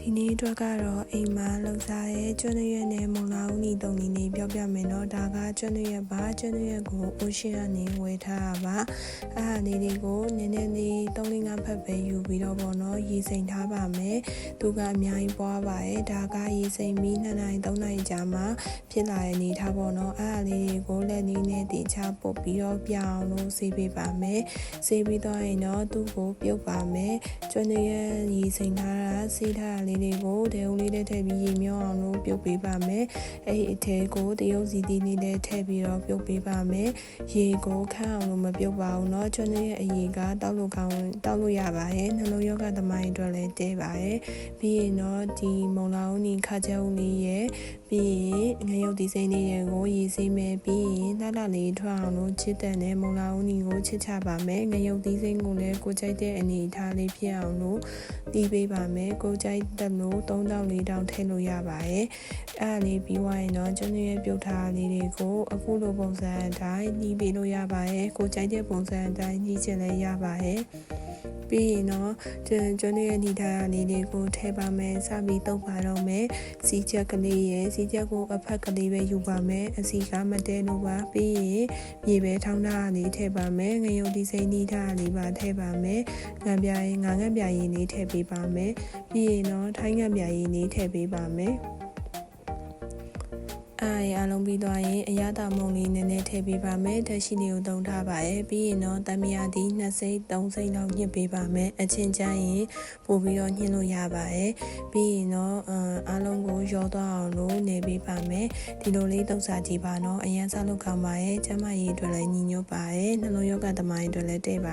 ဒီနေ့အတွက်ကတော့အိမ်မှာလှုပ်ရှားတဲ့ကျွန်းရွက်နဲ့မုံလာဦးနီတုံနေနေပြောပြမယ်နော်ဒါကကျွန်းရွက်ပါကျွန်းရွက်ကိုအိုရှင်ကနေဝယ်ထားတာပါအဲ့ဟာလေးတွေကိုနည်းနည်းလေး3-5ဖက်ပဲယူပြီးတော့ပေါ့နော်ရေစိမ်ထားပါမယ်သူကအများကြီးပွားပါတယ်ဒါကရေစိမ်ပြီး2နိုင်3နိုင်ကြာမှဖြစ်လာတဲ့အနေထားပေါ့နော်အဲ့ဟာလေးတွေကိုလက်နည်းနဲ့တင်ချပုတ်ပြီးတော့ပြောင်းလို့ဆေးပေးပါမယ်ဆေးပြီးတော့ရင်တော့သူ့ကိုပြုတ်ပါမယ်ကျွန်းရွက်ရေစိမ်ထားတာဆေးထာတာလေးတွေကိုတဲဦးလေးနဲ့ထည့်ပြီးရေမြောအောင်လို့ပြုတ်ပေးပါမယ်အဲ့ဒီအထဲကိုတရုပ်စီတီးလေးနဲ့ထည့်ပြီးတော့ပြုတ်ပေးပါမယ်ရေကိုခန့်အောင်လို့မပြုတ်ပါဘူးเนาะကျွန်းရွက်အရေကတောက်လို့ကောင်းတောက်လို့ရပါတယ်နှလုံးရောဂါသမိုင်းအတွက်လည်းတဲပါတယ်ပြီးရင်တော့ဒီမုံလာဦးနီခါကျဲဦးလေးရဲ့ပြီးရင်ငရုတ်ဒီစိမ့်လေးရဲ့ကိုရေစေးမယ်ပြီးရင်လှလှလေးထွက်အောင်လို့ချစ်တဲ့နဲ့မုံလာဦးနီကိုချစ်ချပါမယ်ငရုတ်ဒီစိမ့်ကိုလည်းကိုကြိုက်တဲ့အနေအထားလေးဖြစ်အောင်လို့ တီးပေးပါမယ်ကိုကြိုက်တဲ့လို့3တောင်4တောင်ထည့်လို့ရပါတယ်အဲ့ဒါလေးပြီးသွားရင်တော့ကျွန်းရဲ့ပြုတ်ထားလေးတွေကိုအခုလိုပုံစံအတိုင်းနှီးပေးလို့ရပါတယ်ကိုကြိုက်တဲ့ပုံစံအတိုင်းနှီးချင်လည်းရပါတယ် ပြီးရင်တော့ကျွန်းကျွန်းရဲ့ညီထားလေးတွေကိုထည့်ပါမယ်စပြီးတုပ်ပါတော့မယ်စီချက်ကလေးရဲ့စီချက်ကိုအဖက်ကလေးပဲယူပါမယ်အစီကမတဲလို့ပါပြီးရင်မြေပဲထောင်းထားလေးထည့်ပါမယ်ငရုတ်ဒီစိမ့်နီးထားလေးပါထည့်ပါမယ်ငံပြရင်ငါငံပြရင်လေးထည့်ပေးပါမယ်ပြီးရင်တော့ထိုင်းငံပြရင်လေးထည့်ပေးပါမယ် အားရအလုံးပြီးသွားရင်အရသာမုံလေးနည်းနည်းထည့်ပေးပါမယ်တက်ရှိလေးကိုတုံထားပါရဲ့ပြီးရင်တော့တမယာဒီ2စိမ့်3စိမ့်လောက်ညှစ်ပေးပါမယ်အချင်းချမ်းရင်ပို့ပြီးတော့ညှစ်လို့ရပါရဲ့ပြီးရင်တော့အားလုံးကိုရောသွားအောင်လို့နေပေးပါမယ်ဒီလိုလေးတုံစားကြည့်ပါနော်အရင်စားလို့ကောင်းပါရဲ့ကျမကြီးအတွက်လည်းညီညွတ်ပါရဲ့နှလုံးရောဂါသမားတွေအတွက်လည်းတဲ့ပါ